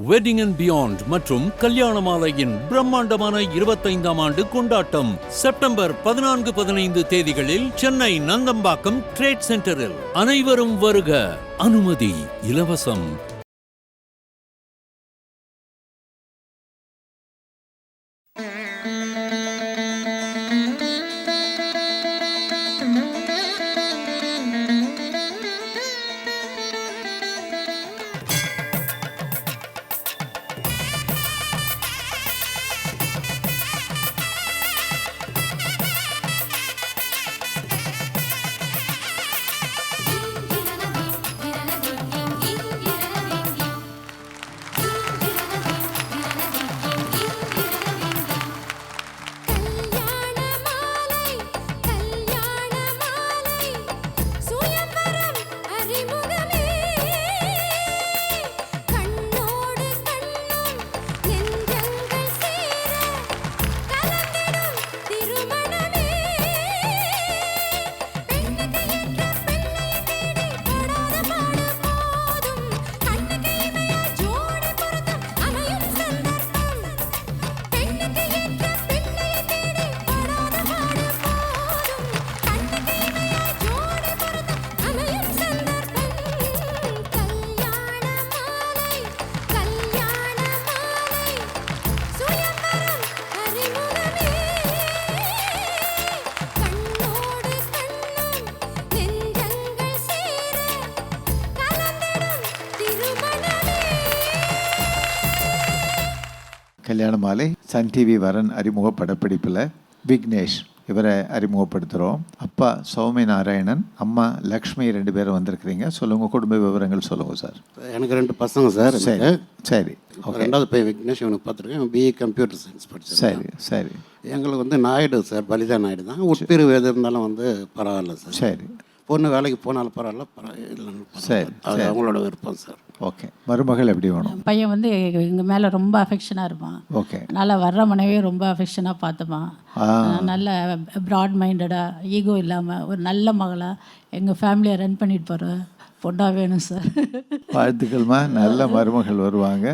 Wedding and beyond மற்றும் கல்யாண மாலையின் பிரம்மாண்டமான இருபத்தைந்தாம் ஆண்டு கொண்டாட்டம் செப்டம்பர் பதினான்கு பதினைந்து தேதிகளில் சென்னை நந்தம்பாக்கம் ட்ரேட் சென்டரில் அனைவரும் வருக. அனுமதி இலவசம். கல்யாண மாலை சன் டிவி வரன் அறிமுக படப்பிடிப்பில் விக்னேஷ் இவரை அறிமுகப்படுத்துகிறோம். அப்பா சௌமி நாராயணன் அம்மா லக்ஷ்மி ரெண்டு பேரும் வந்திருக்கிறீங்க. சொல்லுங்க குடும்ப விவரங்கள் சொல்லுங்க சார். எனக்கு ரெண்டு பசங்க சார் சரி சரி. ரெண்டாவது பையன் விக்னேஷ் இவனுக்கு பார்த்துருக்கேன். பிஏ கம்ப்யூட்டர் சயின்ஸ் படிச்சிருக்கேன். சரி சரி. எங்களுக்கு வந்து நாயுடு சார் பலிதா நாயுடு தான். உட்பிரிவு எது இருந்தாலும் வந்து பரவாயில்ல சார். சரி. பொண்ணு வேலைக்கு போனாலும் பரவாயில்ல பரவாயில்லைன்னு சரி, பரவாயில்ல. அது அவங்களோட விருப்பம் சார். ஓகே. மருமகள் எப்படி வேணும்? பையன் வந்து எங்கள் மேலே ரொம்ப அஃபெக்ஷனாக இருப்பான். ஓகே. நல்லா வர்ற மனைவியை ரொம்ப அஃபெக்ஷனாக பார்த்துப்பான். நல்ல ப்ராட் மைண்டடாக ஈகோ இல்லாமல் ஒரு நல்ல மகளாக எங்கள் ஃபேமிலியை ரன் பண்ணிட்டு போகிற பொண்ணா வேணும் சார். வாழ்த்துக்கள்மா. நல்ல மருமகள் வருவாங்க.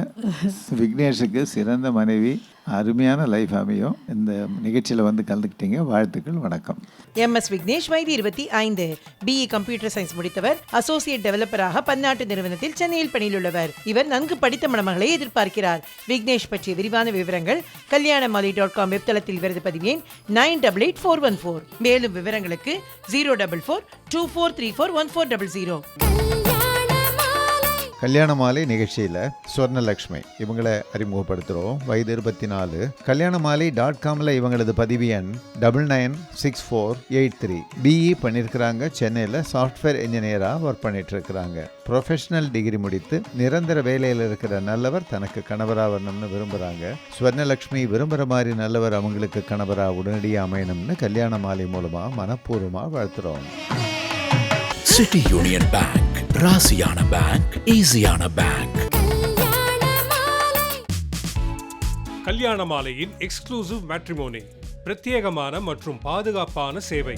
விக்னேஷுக்கு சிறந்த மனைவி. அருமையான லைஃப் அமையும். இந்த நிகழ்ச்சியில் வந்து கலந்துக்கிட்டீங்க. வாழ்த்துக்கள் வணக்கம். எம் எஸ் விக்னேஷ் வயது இருபத்தி ஐந்து. பிஇ கம்ப்யூட்டர் சயின்ஸ் முடித்தவர். அசோசியேட் டெவலப்பராக பன்னாட்டு நிறுவனத்தில் சென்னையில் பணியில் உள்ளவர் இவர் நன்கு படித்த மணமகளை எதிர்பார்க்கிறார். விக்னேஷ் பற்றிய விரிவான விவரங்கள் கல்யாண மாலி டாட் காம் வெப்தளத்தில் விருது பதிவேன் nine double eight four one four. மேலும் விவரங்களுக்கு zero double four two four three four one four double zero. Kalyana Malai நிகழ்ச்சியில் சுவர்ணலக்ஷ்மி இவங்களை அறிமுகப்படுத்துகிறோம் வயது இருபத்தி நாலு கல்யாண மாலை டாட் காமில் இவங்களது பதிவு எண் double nine six four eight three BE பண்ணியிருக்கிறாங்க சென்னையில் சாஃப்ட்வேர் இன்ஜினியராக ஒர்க் பண்ணிட்டு இருக்கிறாங்க ப்ரொஃபஷனல் டிகிரி முடித்து நிரந்தர வேலையில் இருக்கிற நல்லவர் தனக்கு கணவராக வரணும்னு விரும்புகிறாங்க சுவர்ணலக்ஷ்மி விரும்புகிற மாதிரி நல்லவர் அவங்களுக்கு கணவராக உடனடியாக அமையணும்னு கல்யாண மாலை மூலமாக மனப்பூர்வமாக வாழ்த்துறோம். சிட்டி யூனியன் பேங்க் ராசியான பேங்க் ஈஸியான பேங்க் கல்யாண கல்யாண மாலையின் எக்ஸ்க்ளூசிவ் மேட்ரிமோனி பிரத்யேகமான மற்றும் பாதுகாப்பான சேவை.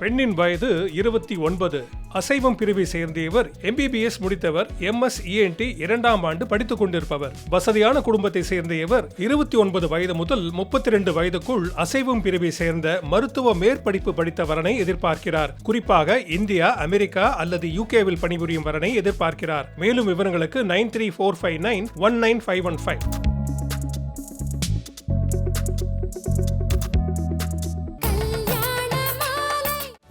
பெண்ணின் வயது இருபத்தி ஒன்பது. அசைவம் பிரிவை சேர்ந்த இவர் எம்பிபிஎஸ் முடித்தவர் எம்எஸ் இஎன்டி இரண்டாம் ஆண்டு படித்துக் கொண்டிருப்பவர். வசதியான குடும்பத்தை சேர்ந்த இவர் இருபத்தி ஒன்பது வயது முதல் முப்பத்தி ரெண்டு வயதுக்குள் அசைவம் பிரிவை சேர்ந்த மருத்துவ மேற்படிப்பு படித்த வரனை எதிர்பார்க்கிறார். குறிப்பாக இந்தியா அமெரிக்கா அல்லது யூகேவில் பணிபுரியும் வரனை எதிர்பார்க்கிறார். மேலும் விவரங்களுக்கு nine three four five nine one nine five one five.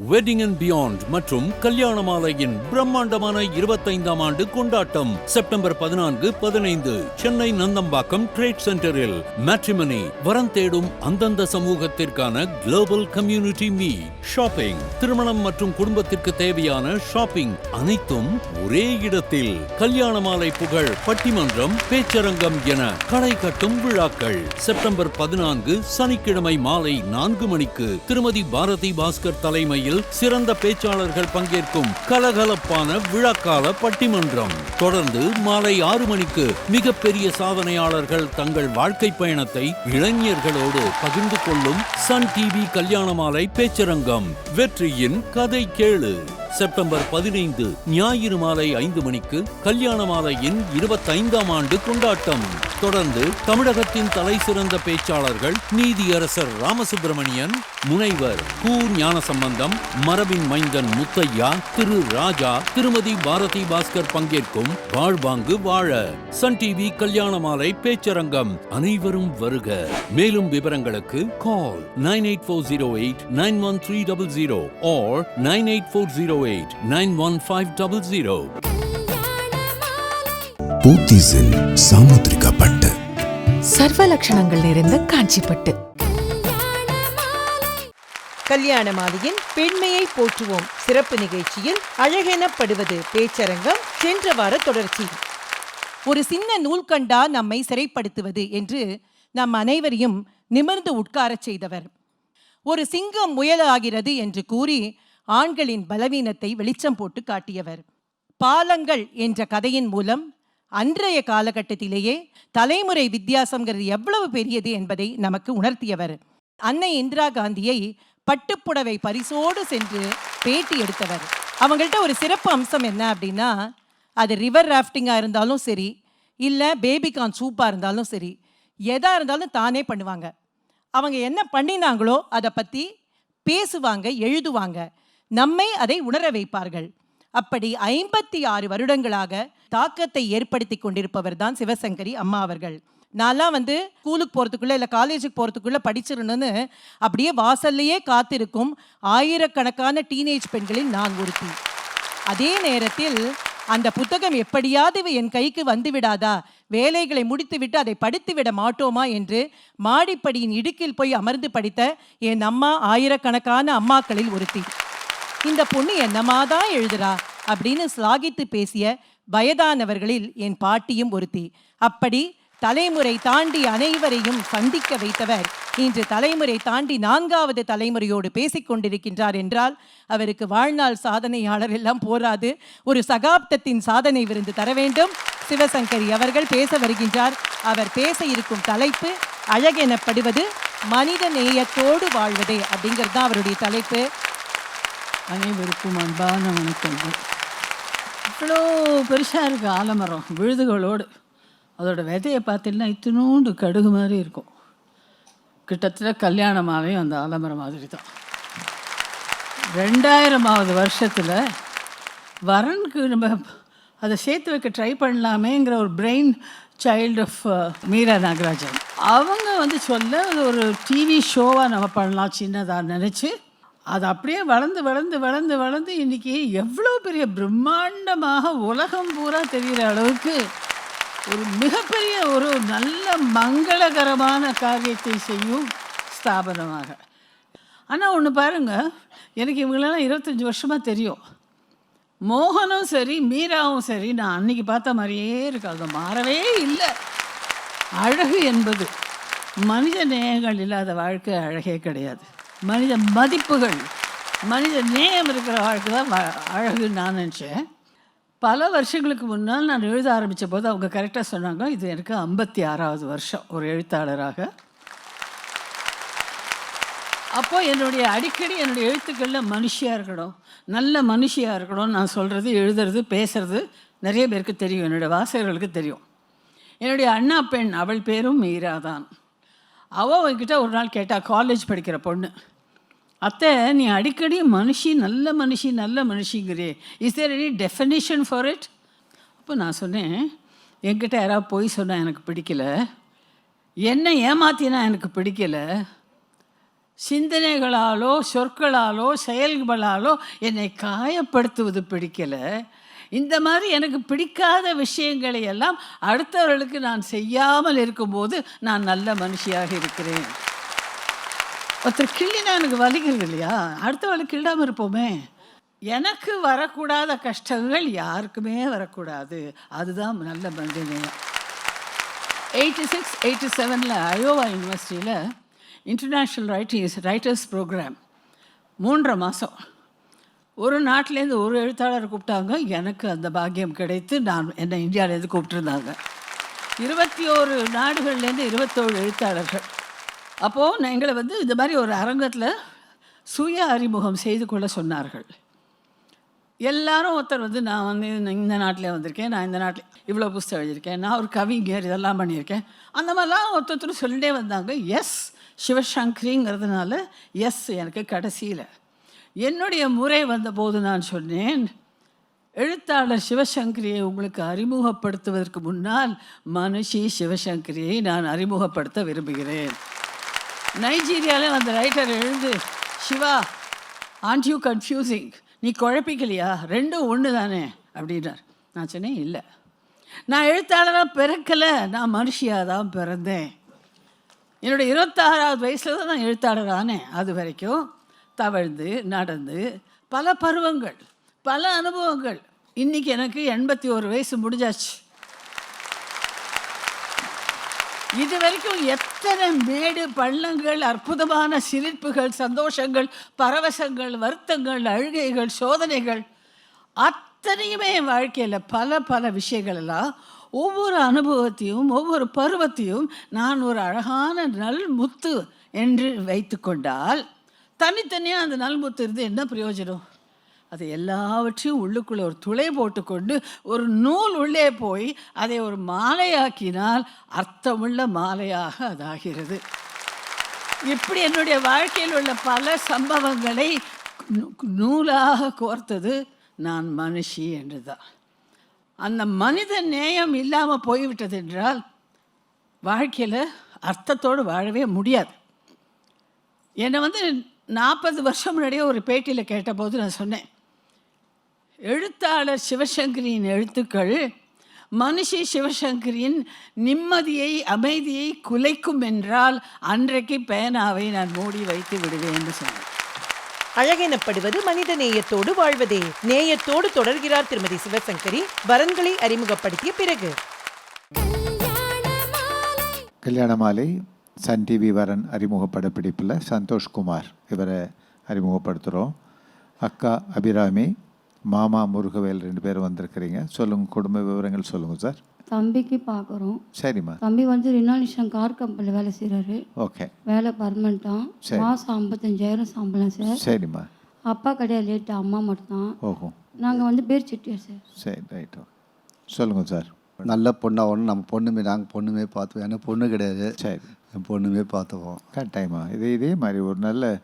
Wedding and beyond மற்றும் கல்யாண மாலையின் பிரம்மாண்டமான இருபத்தைந்தாம் ஆண்டு கொண்டாட்டம். செப்டம்பர் பதினான்கு பதினைந்து சென்னை நந்தம்பாக்கம் ட்ரேட் சென்டரில் மேட்ரிமனி வரம் தேடும் அந்தந்த சமூகத்திற்கான குளோபல் கம்யூனிட்டி மீ ஷாப்பிங் திருமணம் மற்றும் குடும்பத்திற்கு தேவையான ஷாப்பிங் அனைத்தும் ஒரே இடத்தில். கல்யாண மாலை புகழ் பட்டிமன்றம் பேச்சரங்கம் என களை கட்டும் விழாக்கள். செப்டம்பர் பதினான்கு சனிக்கிழமை மாலை நான்கு மணிக்கு திருமதி பாரதி பாஸ்கர் தலைமையில் சிறந்த பேச்சாளர்கள் பங்கேற்கும் கலகலப்பான விழாக்கால பட்டிமன்றம். தொடர்ந்து மாலை ஆறு மணிக்கு மிகப்பெரிய சாதனையாளர்கள் தங்கள் வாழ்க்கை பயணத்தை இளைஞர்களோடு பகிர்ந்து கொள்ளும் சன் டிவி கல்யாண மாலை பேச்சரங்கம். வெற்றியின் கதை கேளு. செப்டம்பர் பதினைந்து ஞாயிறு மாலை ஐந்து மணிக்கு கல்யாண மாலையின் இருபத்தைந்தாம் ஆண்டு கொண்டாட்டம். தொடர்ந்து தமிழகத்தின் தலை சிறந்த பேச்சாளர்கள் நீதியரசர் ராமசுப்பிரமணியன் முனைவர் கு. ஞானசம்பந்தம் மரபின் மைந்தன் முத்தையா திரு. ராஜா திருமதி பாரதி பாஸ்கர் பங்கேற்கும் வாழ்வாங்கு வாழ. சன் டிவி கல்யாண மாலை பேச்சரங்கம் அனைவரும் வருக. மேலும் விவரங்களுக்கு call nine eight four zero eight nine one three double zero or nine eight four zero eight nine one five double zero போத்தீஸில் சாமுத்திரிகா பட்டு சர்வ லட்சணங்கள் நிறைந்த காஞ்சிப்பட்டு. கல்யாண மாலையின் பெண்மையை போற்றுவோம். சிறப்பு நிகழ்ச்சியில் அழகெனப்படுவது பேச்சரங்கம் சென்ற வார தொடர்ச்சி. ஒரு சின்ன நூல்கண்டா நம்மை சிறைப்படுத்துவது என்று நம் அனைவரையும் நிமிர்ந்து உட்காரச் செய்தவர். ஒரு சிங்கம் முயலாகிறது என்று கூறி ஆண்களின் பலவீனத்தை வெளிச்சம் போட்டு காட்டியவர். பாலங்கள் என்ற கதையின் மூலம் அன்றைய காலகட்டத்திலேயே தலைமுறை வித்தியாசங்கிறது எவ்வளவு பெரியது என்பதை நமக்கு உணர்த்தியவர். அன்னை இந்திரா காந்தியை பட்டுப்புடவை பரிசோடு சென்று பேட்டி எடுத்தவர். அவங்கள்ட்ட ஒரு சிறப்பு அம்சம் என்ன அப்படின்னா அது ரிவர் ராஃப்டிங்காக இருந்தாலும் சரி இல்லை பேபிகான் சூப்பாக இருந்தாலும் சரி எதாக இருந்தாலும் தானே பண்ணுவாங்க. அவங்க என்ன பண்ணினாங்களோ அதை பற்றி பேசுவாங்க எழுதுவாங்க. நம்மை அதை உணர வைப்பார்கள். அப்படி ஐம்பத்தி ஆறு வருடங்களாக தாக்கத்தை ஏற்படுத்தி கொண்டிருப்பவர் தான் சிவசங்கரி அம்மா அவர்கள். நான்லாம் வந்து ஸ்கூலுக்கு போகிறதுக்குள்ளே இல்லை காலேஜுக்கு போகிறதுக்குள்ளே படிச்சிடணும்னு அப்படியே வாசல்லையே காத்திருக்கும் ஆயிரக்கணக்கான டீனேஜ் பெண்களில் நான் ஒருத்தி. அதே நேரத்தில் அந்த புத்தகம் எப்படியாவது என் கைக்கு வந்து விடாதா? வேலைகளை முடித்துவிட்டு அதை படித்து விட மாட்டோமா? என்று மாடிப்படியின் இடுக்கில் போய் அமர்ந்து படித்த என் அம்மா ஆயிரக்கணக்கான அம்மாக்களில் ஒருத்தி. இந்த பொண்ணு என்னமாதான் எழுதுறா? அப்படின்னு ஸ்லாகித்து பேசிய வயதானவர்களில் என் பாட்டியும் ஒருத்தி. அப்படி தலைமுறை தாண்டி அனைவரையும் சந்திக்க வைத்தவர் இன்று தலைமுறை தாண்டி நான்காவது தலைமுறையோடு பேசிக் கொண்டிருக்கின்றார் என்றால் அவருக்கு வாழ்நாள் சாதனையாளர் எல்லாம் போராது. ஒரு சகாப்தத்தின் சாதனை விருந்து தர வேண்டும். சிவசங்கரி அவர்கள் பேச வருகின்றார். அவர் பேச இருக்கும் தலைப்பு அழகெனப்படுவது மனித நேயத்தோடு வாழ்வதே அப்படிங்கிறது தான் அவருடைய தலைப்பு. அனைவருக்கும் அன்பான வணக்கங்கள். இவ்வளோ பெருசாக இருக்குது ஆலமரம் விழுதுகளோடு அதோட விதையை பார்த்தீங்கன்னா இத்தினூண்டு கடுகு மாதிரி இருக்கும். கிட்டத்தட்ட கல்யாண மாலையும் அந்த ஆலமரம் மாதிரி தான் ரெண்டாயிரமாவது வருஷத்தில் வரனுக்கு நம்ம அதை சேர்த்து வைக்க ட்ரை பண்ணலாமேங்கிற ஒரு brain child of Meera Nagarajan. அவங்க வந்து சொல்ல அது ஒரு டிவி ஷோவாக நம்ம பண்ணலாம் சின்னதாக நினச்சி அது அப்படியே வளர்ந்து வளர்ந்து வளர்ந்து வளர்ந்து இன்றைக்கி எவ்வளோ பெரிய பிரம்மாண்டமாக உலகம் பூரா தெரிகிற அளவுக்கு ஒரு மிகப்பெரிய ஒரு நல்ல மங்களகரமான காரியத்தை செய்யும் ஸ்தாபனமாக. ஆனால் ஒன்று பாருங்கள் எனக்கு இவங்களெல்லாம் இருபத்தஞ்சி வருஷமாக தெரியும். மோகனும் சரி மீராவும் சரி நான் அன்னைக்கு பார்த்த மாதிரியே இருக்காங்க மாறவே இல்லை. அழகு என்பது மனித நேயங்கள் இல்லாத வாழ்க்கை அழகே கிடையாது. மனித மதிப்புகள் மனித நேயம் இருக்கிற வாழ்க்கை தான் அழகு அழகுன்னு நான் நினச்சேன். பல வருஷங்களுக்கு முன்னால் நான் எழுத ஆரம்பித்த போது அவங்க கரெக்டாக சொன்னாங்க இது எனக்கு ஐம்பத்தி ஆறாவது வருஷம் ஒரு எழுத்தாளராக. அப்போது என்னுடைய அடிக்கடி என்னுடைய எழுத்துக்களில் மனுஷியாக இருக்கணும் நல்ல மனுஷியாக இருக்கணும் நான் சொல்கிறது எழுதுறது பேசுகிறது நிறைய பேருக்கு தெரியும் என்னுடைய வாசகர்களுக்கு தெரியும். என்னுடைய அண்ணா பெண் அவள் பேரும் மீரா தான் அவள் அவகிட்ட ஒரு நாள் கேட்டால் காலேஜ் படிக்கிற பொண்ணு. அத்தை நீ அடிக்கடி மனுஷி நல்ல மனுஷி நல்ல மனுஷிங்கிறே. Is there any definition for it அப்போ நான் சொன்னேன் என்கிட்ட யாராவது போய் சொன்னால் எனக்கு பிடிக்கல. என்னை ஏமாத்தினா எனக்கு பிடிக்கல. சிந்தனைகளாலோ சொற்களாலோ செயல்களாலோ என்னை காயப்படுத்துவது பிடிக்கல. இந்த மாதிரி எனக்கு பிடிக்காத விஷயங்களை எல்லாம் அடுத்தவர்களுக்கு நான் செய்யாமல் இருக்கும்போது நான் நல்ல மனுஷியாக இருக்கிறேன். ஒருத்தர் கிள்ளினா எனக்கு வலிக்கிறது இல்லையா? அடுத்தவளுக்கு கிள்ளாமல் இருப்போமே. எனக்கு வரக்கூடாத கஷ்டங்கள் யாருக்குமே வரக்கூடாது. அதுதான் நல்ல மனிதநேயம் எயிட்டி சிக்ஸ் எயிட்டி செவனில் அயோவா யூனிவர்சிட்டியில் இன்டர்நேஷ்னல் ரைட்டிங்ஸ் ரைட்டர்ஸ் ப்ரோக்ராம் மூன்றரை மாதம் ஒரு நாட்டிலேருந்து ஒரு எழுத்தாளர் கூப்பிட்டாங்க. எனக்கு அந்த பாக்கியம் கிடைத்து நான் என்னை இந்தியாவிலேருந்து கூப்பிட்டுருந்தாங்க. இருபத்தி ஓரு நாடுகள்லேருந்து இருபத்தோரு எழுத்தாளர்கள். அப்போது நான் எங்களை வந்து இந்த மாதிரி ஒரு அரங்கத்தில் சுய அறிமுகம் செய்து கொள்ள சொன்னார்கள். எல்லாரும் ஒருத்தர் வந்து நான் வந்து இந்த- இந்த நாட்டில் வந்திருக்கேன் நான் இந்த நாட்டில் இவ்வளோ புஸ்தகம் எழுதியிருக்கேன் நான் ஒரு கவிஞர் இதெல்லாம் பண்ணியிருக்கேன். அந்த மாதிரிலாம் ஒருத்தர் சொல்லிட்டே வந்தாங்க. எஸ் சிவசங்கரிங்கிறதுனால எஸ் எனக்கு கடைசியில். என்னுடைய முறை வந்தபோது நான் சொன்னேன் எழுத்தாளர் சிவசங்கரியை உங்களுக்கு அறிமுகப்படுத்துவதற்கு முன்னால் மனுஷி சிவசங்கரியை நான் அறிமுகப்படுத்த விரும்புகிறேன். நைஜீரியாவில் அந்த ரைட்டர் எழுந்து சிவா ஆண்ட் யூ கன்ஃபியூசிங் நீ குழப்பிக்கலையா? ரெண்டும் ஒன்று தானே அப்படின்னார் நான் சொன்னேன் இல்லை. நான் எழுத்தாளராக பிறக்கலை. நான் மனுஷியாக தான் பிறந்தேன். என்னோட இருபத்தாறாவது வயசில் தான் நான் எழுத்தாளரானே அது வரைக்கும் தவழ்ந்து நடந்து பல பருவங்கள் பல அனுபவங்கள். இன்றைக்கி எனக்கு எண்பத்தி ஒரு வயசு முடிஞ்சாச்சு. இது வரைக்கும் எத்தனை மேடு பள்ளங்கள் அற்புதமான சிரிப்புகள் சந்தோஷங்கள் பரவசங்கள் வருத்தங்கள் அழுகைகள் சோதனைகள் அத்தனையுமே என் வாழ்க்கையில் பல பல விஷயங்களெல்லாம் ஒவ்வொரு அனுபவத்தையும் ஒவ்வொரு பருவத்தையும் நான் ஒரு அழகான நல் முத்து என்று வைத்துக்கொண்டால் தனித்தனியாக அந்த நல்முத்து இருந்து என்ன பிரயோஜனம்? அது எல்லாவற்றையும் உள்ளுக்குள்ளே ஒரு துளை போட்டுக்கொண்டு ஒரு நூல் உள்ளே போய் அதை ஒரு மாலையாக்கினால் அர்த்தமுள்ள மாலையாக அதாகிறது. இப்படி என்னுடைய வாழ்க்கையில் உள்ள பல சம்பவங்களை நூ- நூலாக கோர்த்தது நான் மனுஷி என்று தான் அந்த மனித நேயம் இல்லாமல் போய்விட்டது என்றால் வாழ்க்கையில் அர்த்தத்தோடு வாழவே முடியாது. என்னை வந்து நாற்பது வருஷம் முன்னாடியே ஒரு பேட்டியில் கேட்டபோது நான் சொன்னேன் எழுத்தாளர் சிவசங்கரியின் எழுத்துக்கள் மனுஷி சிவசங்கரியின் நிம்மதியை அமைதியை குலைக்கும் என்றால் அன்றைக்கு பேனாவை நான் மூடி வைத்து விடுவேன் சொன்னேன் அழகெனப்படுவது மனித நேயத்தோடு வாழ்வதே. நேயத்தோடு தொடர்கிறார் திருமதி சிவசங்கரி. வரன்களை அறிமுகப்படுத்திய பிறகு. கல்யாண மாலை சன் டிவி வரன் அறிமுக படப்பிடிப்பில் சந்தோஷ்குமார் இவரை அறிமுகப்படுத்துகிறோம். அக்கா அபிராமி மாமா முருகவேல் ரெண்டு பேரும் வந்திருக்கிறீங்க. சொல்லுங்கள் குடும்ப விவரங்கள் சொல்லுங்கள் சார். தம்பிக்கு பார்க்குறோம். சரிம்மா. தம்பி வந்து ரினாலிஷன் கார் கம்பெனியில் வேலை செய்கிறாரு ஓகே. வேலை பர்மனெண்ட்டாக சரி. மாதம் ஐம்பத்தஞ்சாயிரம் சம்பளம் சார். சரிம்மா. அப்பா கிடையாது லேட்டு. அம்மா மட்டும்தான். ஓஹோ. நாங்கள் வந்து பேர் செட்டியார் சார். சரி ரைட் சொல்லுங்கள் சார். நல்ல பொண்ணாக ஒன்று நம்ம பொண்ணுமே நாங்கள் பொண்ணுமே பார்த்துவோம் ஏன்னா பொண்ணு கிடையாது. சரி. என் பொண்ணுமே பார்த்துப்போம் கட்டாயமா. இது இதே மாதிரி ஒரு நல்ல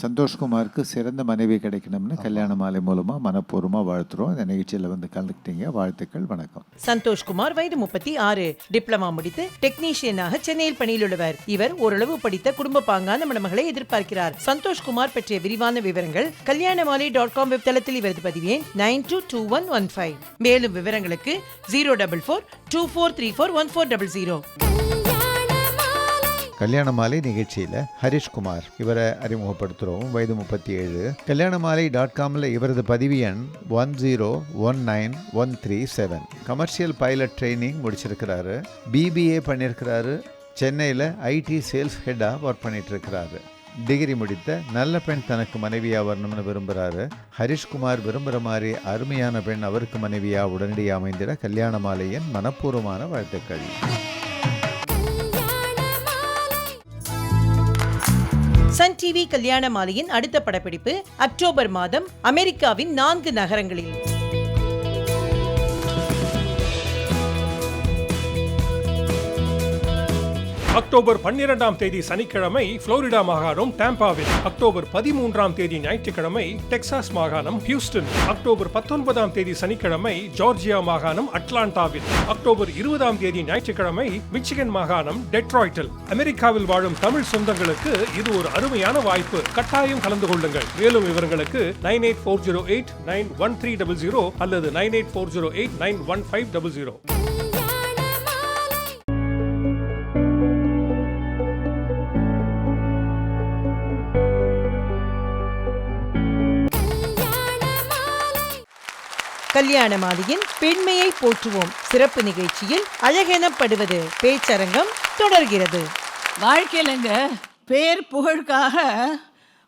சந்தோஷ்குமாருக்கு சிறந்த மனைவி கிடைக்கணும்னு கல்யாண மாலை மூலமாக மனப்பூர்வமாக வாழ்த்துறோம். இந்த நிகழ்ச்சியில் வந்து கலந்துக்கிட்டீங்க. வாழ்த்துக்கள் வணக்கம். சந்தோஷ்குமார் வயது முப்பத்தி ஆறு. டிப்ளமா முடித்து டெக்னீஷியனாக சென்னையில் பணியில் உள்ளவர் இவர் ஓரளவு படித்த குடும்ப பாங்கான மணமகளை எதிர்பார்க்கிறார். சந்தோஷ்குமார் பற்றிய விரிவான விவரங்கள் கல்யாணமாலை டாட் காம் வெப் தளத்தில் இவரது பதிவேன் nine two two one one five. மேலும் விவரங்களுக்கு zero double four two four three four one four double zero. Kalyana Malai நிகழ்ச்சியில் ஹரிஷ்குமார். இவரை அறிமுகப்படுத்துகிறோம் வயது முப்பத்தி ஏழு கல்யாண மாலை டாட் காமில் இவரது பதிவு எண் one zero one nine one three seven commercial pilot training முடிச்சிருக்கிறாரு. BBA பண்ணியிருக்கிறாரு சென்னையில் ஐடி சேல்ஸ் ஹெட்டாக ஒர்க் பண்ணிட்டு இருக்கிறாரு டிகிரி முடித்த நல்ல பெண் தனக்கு மனைவியாக வரணும்னு விரும்புகிறாரு ஹரிஷ்குமார் விரும்புகிற மாதிரி அருமையான பெண் அவருக்கு மனைவியாக உடனடியாக அமைந்திட கல்யாண மாலையின் மனப்பூர்வமான வாழ்த்துக்கள். டிவி கல்யாண மாலையின் அடுத்த படப்பிடிப்பு அக்டோபர் மாதம் அமெரிக்காவின் நான்கு நகரங்களில். அக்டோபர் பன்னிரெண்டாம் தேதி சனிக்கிழமை புளோரிடா மாகாணம் டாம்பாவில். அக்டோபர் பதிமூன்றாம் தேதி ஞாயிற்றுக்கிழமை டெக்சாஸ் மாகாணம் ஹியூஸ்டன். அக்டோபர் பத்தொன்பதாம் தேதி சனிக்கிழமை ஜார்ஜியா மாகாணம் அட்லாண்டாவில். அக்டோபர் இருபதாம் தேதி ஞாயிற்றுக்கிழமை மிச்சிகன் மாகாணம் டெட்ராய்டில். அமெரிக்காவில் வாழும் தமிழ் சொந்தங்களுக்கு இது ஒரு அருமையான வாய்ப்பு. கட்டாயம் கலந்து கொள்ளுங்கள். மேலும் விவரங்களுக்கு nine eight four zero eight nine one three double zero அல்லது nine eight four zero eight nine one five double zero. Kalyana மாலையின் பெண்மையை போற்றுவோம். சிறப்பு நிகழ்ச்சியில் அழகெனப்படுவது பேச்சரங்கம் தொடர்கிறது. வாழ்க்கையிலங்க பேர் புகழுக்காக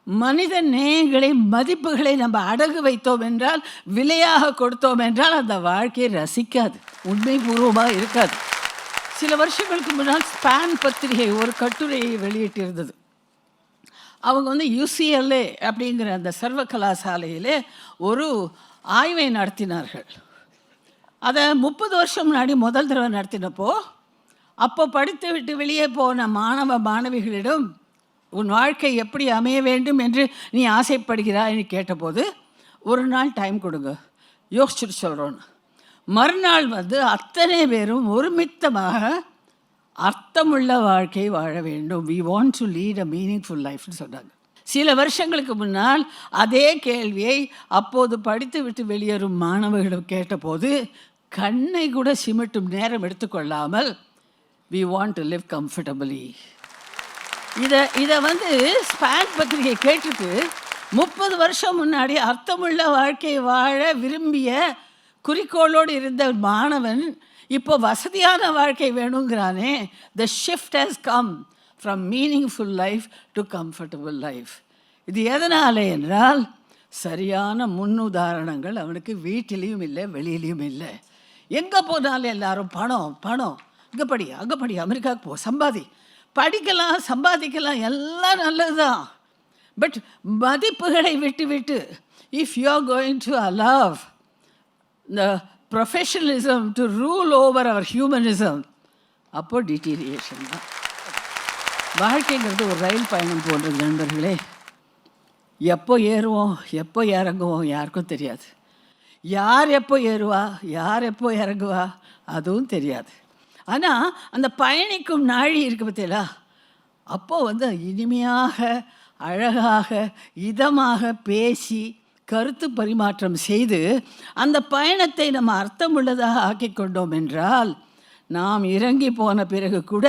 மனித நேயங்களை மதிப்புகளை நம்ம அடகு வைத்தோம் என்றால் விலையாக கொடுத்தோம் என்றால் அந்த வாழ்க்கையை ரசிக்காது உண்மைபூர்வமாக இருக்காது. சில வருஷங்களுக்கு முன்னால் ஸ்பான் பத்திரிகை ஒரு கட்டுரையை வெளியிட்டிருந்தது. அவங்க வந்து யூசிஎல்ஏ அப்படிங்கிற அந்த சர்வ கலாசாலையிலே ஒரு ஆய்வை நடத்தினார்கள். அதை முப்பது வருஷம் முன்னாடி முதல் தடவை நடத்தினப்போ அப்போ படித்து விட்டு வெளியே போன மாணவ மாணவிகளிடம் உன் வாழ்க்கை எப்படி அமைய வேண்டும் என்று நீ ஆசைப்படுகிறாய்னு கேட்டபோது ஒரு நாள் டைம் கொடுங்க யோசிச்சுட்டு சொல்கிறோன்னு மறுநாள் வந்து அத்தனை பேரும் ஒருமித்தமாக அர்த்தமுள்ள வாழ்க்கை வாழ வேண்டும். We want to lead a meaningful லைஃப்னு சொன்னாங்க. சில வருஷங்களுக்கு முன்னால் அதே கேள்வியை அப்போது படித்து விட்டு வெளியேறும் மாணவர்களிடம் கேட்டபோது கண்ணை கூட சிமிட்டும் நேரம் எடுத்துக்கொள்ளாமல் we want to live comfortably இதை இதை வந்து ஸ்பான் பத்திரிகை கேட்டுட்டு முப்பது வருஷம் முன்னாடி அர்த்தமுள்ள வாழ்க்கை வாழ விரும்பிய குறிக்கோளோடு இருந்த மாணவன் இப்போ வசதியான வாழ்க்கை வேணுங்கிறானே the shift has come from meaningful life to comfortable life இது எதனாலே என்றால் சரியான முன்னுதாரணங்கள் அவனுக்கு வீட்டிலையும் இல்லை வெளியிலையும் இல்லை. எங்கே போனாலும் எல்லாரும் பணம் பணம். இங்கே படி அங்கே படி அமெரிக்காவுக்கு போ சம்பாதி. படிக்கலாம் சம்பாதிக்கலாம் எல்லாம் நல்லது தான் பட் மதிப்புகளை விட்டு விட்டு if you are going to allow இந்த professionalism to rule over our humanism அப்போது டிட்டீரியேஷன் தான். வாழ்க்கைங்கிறது ஒரு ரயில் பயணம் போன்றது நண்பர்களே. எப்போ ஏறுவோம் எப்போ இறங்குவோம் யாருக்கும் தெரியாது. யார் எப்போ ஏறுவா யார் எப்போ இறங்குவா அதுவும் தெரியாது. ஆனால் அந்த பயணிக்கும் நாழி இருக்கு பார்த்தீங்களா? அப்போது வந்து இனிமையாக அழகாக இதமாக பேசி கருத்து பரிமாற்றம் செய்து அந்த பயணத்தை நம்ம அர்த்தமுள்ளதாக ஆக்கிக் கொண்டோம் என்றால் நாம் இறங்கி போன பிறகு கூட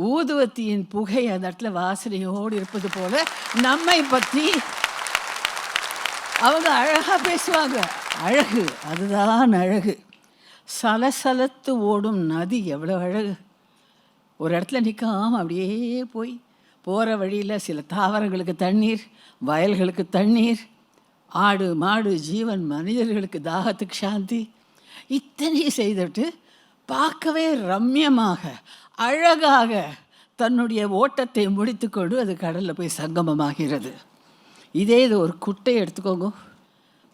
ஊதுவத்தியின் புகை அந்த இடத்துல வாசனையோடு இருப்பது போல நம்மை பற்றி அவங்க அழகாக பேசுவாங்க. அழகு அதுதான் அழகு. சலசலத்து ஓடும் நதி எவ்வளோ அழகு. ஒரு இடத்துல நிற்காம அப்படியே போய் போகிற வழியில் சில தாவரங்களுக்கு தண்ணீர் வயல்களுக்கு தண்ணீர் ஆடு மாடு ஜீவன் மனிதர்களுக்கு தாகத்துக்கு சாந்தி. இத்தனை செய்துட்டு பார்க்கவே ரம்யமாக அழகாக தன்னுடைய ஓட்டத்தை முடித்துக்கொண்டு அது கடலில் போய் சங்கமமாகிறது. இதே இது ஒரு குட்டை எடுத்துக்கோங்க.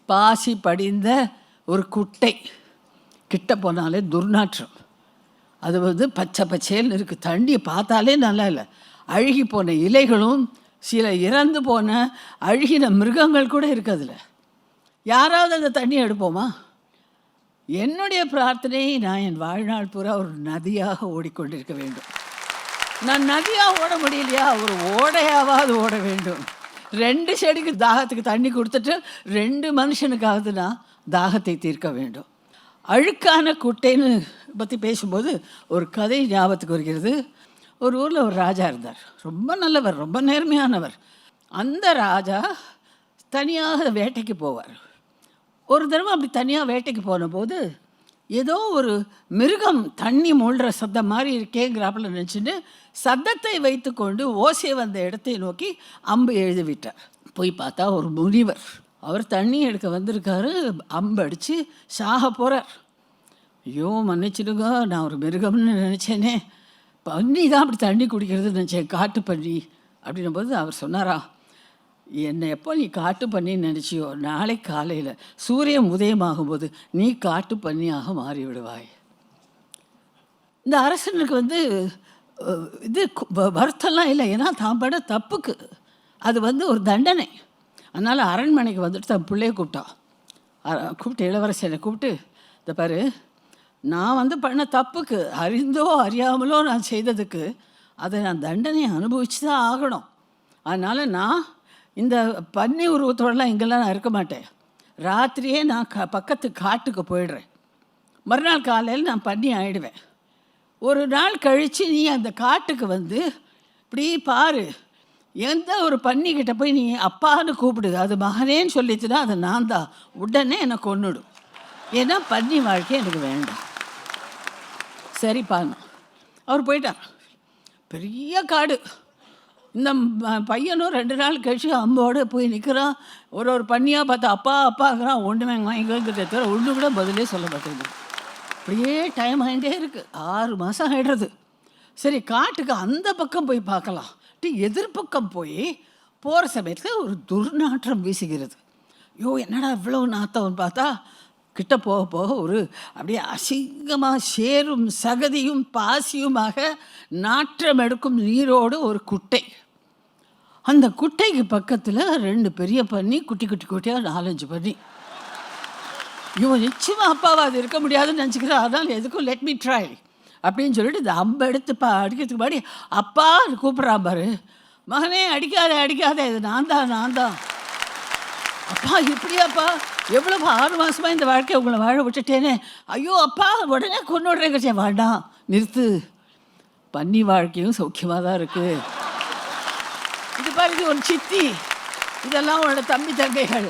பாசி படிந்த ஒரு குட்டை. கிட்ட போனாலே துர்நாற்றம். அது வந்து பச்சை பச்சேல்னு இருக்குது தண்ணியை பார்த்தாலே நல்லா இல்லை. அழுகி போன இலைகளும் சில இறந்து போன அழுகின மிருகங்கள் கூட இருக்குது அதில். யாராவது அந்த தண்ணியை எடுப்போமா? என்னுடைய பிரார்த்தனையை நான் என் வாழ்நாள் பூரா ஒரு நதியாக ஓடிக்கொண்டிருக்க வேண்டும். நான் நதியாக ஓட முடியலையா? ஒரு ஓடையாவது ஓட வேண்டும். ரெண்டு செடிக்கு தாகத்துக்கு தண்ணி கொடுத்துட்டு ரெண்டு மனுஷனுக்காவது நான் தாகத்தை தீர்க்க வேண்டும். அழுக்கான குட்டைன்னு பற்றி பேசும்போது ஒரு கதை ஞாபகத்துக்கு வருகிறது. ஒரு ஊரில் ஒரு ராஜா இருந்தார். ரொம்ப நல்லவர் ரொம்ப நேர்மையானவர். அந்த ராஜா தனியாக வேட்டைக்கு போவார். ஒரு தடவை அப்படி தனியாக வேட்டைக்கு போன போது ஏதோ ஒரு மிருகம் தண்ணி மூழ்கிற சத்தம் மாதிரி இருக்கேங்கிறாப்புல நினச்சிட்டு சத்தத்தை வைத்துக்கொண்டு ஓசை வந்த இடத்தை நோக்கி அம்பு எழுதி விட்டார் போய் பார்த்தா ஒரு முனிவர். அவர் தண்ணி எடுக்க வந்திருக்காரு. அம்பு அடித்து சாக போகிறார் ஐயோ மன்னிச்சிடுங்க நான் ஒரு மிருகம்னு நினச்சேனே. பன்னி தான் அப்படி தண்ணி குடிக்கிறது நினச்சேன். காட்டு பன்னி அப்படின்னும் போது அவர் சொன்னாரா என்னை எப்போ நீ காட்டு பண்ணி நினச்சியோ நாளை காலையில் சூரியன் உதயமாகும்போது நீ காட்டு பண்ணியாக மாறி விடுவாய் இந்த அரசனுக்கு வந்து இது வ- வருத்தம்லாம் இல்லை. ஏன்னா தான் பட தப்புக்கு. அது வந்து ஒரு தண்டனை. அதனால் அரண்மனைக்கு வந்துட்டு தன் பிள்ளைய கூப்பிட்டான் அ- கூப்பிட்டு இளவரசனை கூப்பிட்டு இந்த பாரு நான் வந்து பண்ண தப்புக்கு அறிந்தோ அறியாமலோ நான் செய்ததுக்கு அதை நான் தண்டனையை அனுபவிச்சு தான் ஆகணும். அதனால் நான் இந்த பன்னி உருவத்தோடலாம் இங்கெல்லாம் நான் இருக்க மாட்டேன். ராத்திரியே நான் க பக்கத்து காட்டுக்கு போயிடுறேன். மறுநாள் காலையில் நான் பண்ணி ஆயிடுவேன். ஒரு நாள் கழித்து நீ அந்த காட்டுக்கு வந்து இப்படி பாரு எந்த ஒரு பன்னிக்கிட்ட போய் நீ அப்பான்னு கூப்பிடுது. அது மகனேன்னு சொல்லிச்சுன்னா அது நான் தான் உடனே என்னை கொன்னுடும் ஏன்னா பன்னி வாழ்க்கை எனக்கு வேண்டாம். சரிப்பான்னு அவர் போயிட்டார். பெரிய காடு. இந்த பையனும் ரெண்டு நாள் கழிச்சு அம்போடு போய் நிற்கிறான் ஒரு ஒரு பண்ணியாக பார்த்தா அப்பா அப்பாங்கிறான் ஒன்றுமே வாங்கிக்கிறத தவிர ஒன்று கூட பதிலே சொல்ல மாட்டேங்குது. அப்படியே டைம் ஆகிட்டே இருக்குது ஆறு மாதம் ஆகிடுறது சரி காட்டுக்கு அந்த பக்கம் போய் பார்க்கலாம். டி எதிர்பக்கம் போய் போகிற சமயத்தில் ஒரு துர்நாற்றம் வீசுகிறது. ஐயோ என்னடா இவ்வளோ நாத்தம்னு பார்த்தா? கிட்ட போக போக ஒரு அப்படியே அசிங்கமாக சேரும் சகதியும் பாசியுமாக நாற்றம் எடுக்கும் நீரோடு ஒரு குட்டை. அந்த குட்டைக்கு பக்கத்தில் ரெண்டு பெரிய பண்ணி குட்டி குட்டி குட்டியாக நாலஞ்சு பண்ணி இவன் நிச்சயமாக அப்பாவா அது இருக்க முடியாதுன்னு நினச்சிக்கிறேன் அதனால் எதுக்கும் லெட் மீ ட்ரை அப்படின்னு சொல்லிட்டு இந்த அம்பை எடுத்து பா அடிக்கிறதுக்கு முன்னாடி அப்பா கூப்பிட்றான் பாரு. மகனே அடிக்காத அடிக்காத இது நான் தான் நான் தான் அப்பா இப்படியாப்பா எவ்வளவு ஆறு மாதமாக இந்த வாழ்க்கையை உங்களை வாழ விட்டுட்டேனே. ஐயோ அப்பா உடனே கொண்டு விடுறேங்க வேண்டாம். நிறுத்து. பன்னி வாழ்க்கையும் சௌக்கியமாக தான் இருக்குது இது பாருங்க ஒரு சித்தி. இதெல்லாம் உன்னோட தம்பி தங்கைகள்.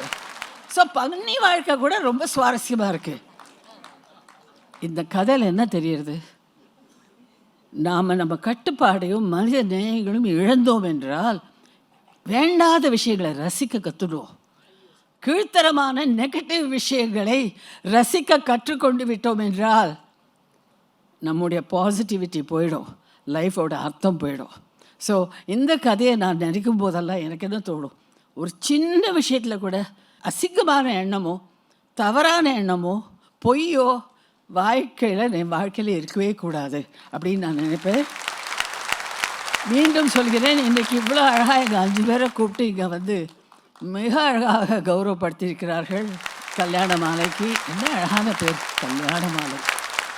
ஸோ பன்னி வாழ்க்கை கூட ரொம்ப சுவாரஸ்யமாக இருக்குது இந்த கதையில் என்ன தெரியுது நாம் நம்ம கட்டுப்பாடையும் மனித நேயங்களும் இழந்தோம் என்றால் வேண்டாத விஷயங்களை ரசிக்க கற்றுடுவோம் கீழ்த்தரமான நெகட்டிவ் விஷயங்களை ரசிக்க கற்றுக்கொண்டு விட்டோம் என்றால் நம்முடைய பாசிட்டிவிட்டி போயிடும். லைஃபோட அர்த்தம் போயிடும். ஸோ இந்த கதையை நான் நினைக்கும் போதெல்லாம் எனக்கு என்ன தோணும்? ஒரு சின்ன விஷயத்தில் கூட அசிங்கமான எண்ணமோ தவறான எண்ணமோ பொய்யோ வாழ்க்கையில் என் வாழ்க்கையில் இருக்கவே கூடாது அப்படின்னு நான் நினைப்பேன். மீண்டும் சொல்கிறேன். இன்றைக்கி இவ்வளோ அழகாக எங்கள் அஞ்சு பேரை கூப்பிட்டு இங்கே வந்து மிக அழகாக கௌரவப்படுத்தியிருக்கிறார்கள் கல்யாண மாலைக்கு. என்ன அழகான பேர் கல்யாண மாலை.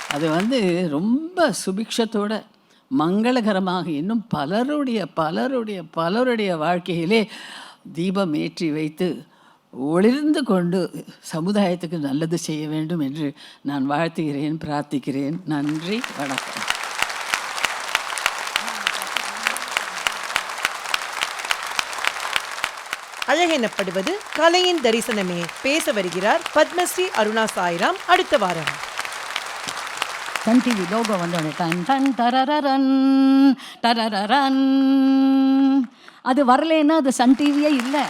அது வந்து ரொம்ப சுபிக்ஷத்தோட மங்களகரமாக இன்னும் பலருடைய பலருடைய பலருடைய வாழ்க்கையிலே தீபம் ஏற்றி வைத்து ஒளிர்ந்து கொண்டு சமுதாயத்துக்கு நல்லது செய்ய வேண்டும் என்று நான் வாழ்த்துகிறேன் பிரார்த்திக்கிறேன். நன்றி வணக்கம். அழகெனப்படுவது கலையின் தரிசனமே. பேச வருகிறார் பத்மஸ்ரீ அருணா சாய்ராம் அடுத்த வாரம். சன் டிவி லோகோ வந்தோடனே டன் டன் தரரரன் தரரரன். அது வரலைன்னா அது சன் டிவியே இல்லை.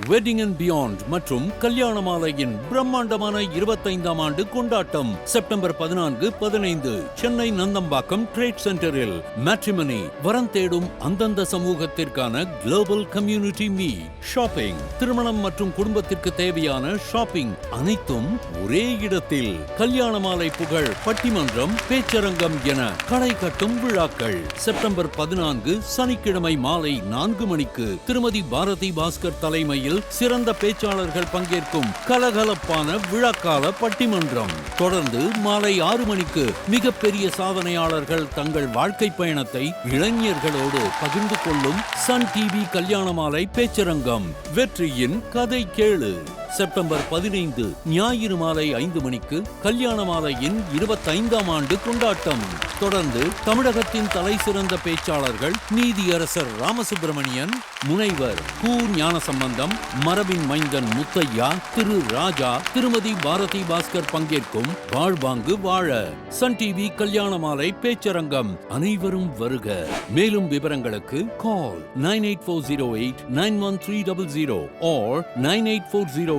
வெட்டிங் அண்ட் பியாண்ட் மற்றும் கல்யாண மாலையின் பிரம்மாண்டமான இருபத்தைந்தாம் ஆண்டு கொண்டாட்டம். செப்டம்பர் பதினான்கு பதினைந்து சென்னை நந்தம்பாக்கம் ட்ரேட் சென்டரில் மேட்ரிமனி வரம் தேடும் அந்தந்த சமூகத்திற்கான குளோபல் கம்யூனிட்டி மீ ஷாப்பிங் திருமணம் மற்றும் குடும்பத்திற்கு தேவையான ஷாப்பிங் அனைத்தும் ஒரே இடத்தில். கல்யாண மாலை புகழ் பட்டிமன்றம் பேச்சரங்கம் என களை கட்டும் விழாக்கள். செப்டம்பர் பதினான்கு சனிக்கிழமை மாலை நான்கு மணிக்கு திருமதி பாரதி பாஸ்கர் தலைமை தலைமையில் சிறந்த பேச்சாளர்கள் பங்கேற்கும் கலகலப்பான விழாக்கால பட்டிமன்றம். தொடர்ந்து மாலை ஆறு மணிக்கு மிகப்பெரிய சாதனையாளர்கள் தங்கள் வாழ்க்கை பயணத்தை இளைஞர்களோடு பகிர்ந்து கொள்ளும் சன் டிவி கல்யாண மாலை பேச்சரங்கம். வெற்றியின் கதை கேளு. செப்டம்பர் பதினைந்து ஞாயிறு மாலை ஐந்து மணிக்கு கல்யாண மாலையின் இருபத்தைந்தாம் ஆண்டு கொண்டாட்டம். தொடர்ந்து தமிழகத்தின் தலை சிறந்த பேச்சாளர்கள் நீதியரசர் ராமசுப்பிரமணியன் முனைவர் கு. ஞானசம்பந்தம் மரபின் மைந்தன் முத்தையா திரு. ராஜா திருமதி பாரதி பாஸ்கர் பங்கேற்கும் வாழ்வாங்கு வாழ. சன் டிவி கல்யாண மாலை பேச்சரங்கம் அனைவரும் வருக. மேலும் விவரங்களுக்கு call nine eight four zero eight nine one three double zero or nine eight four zero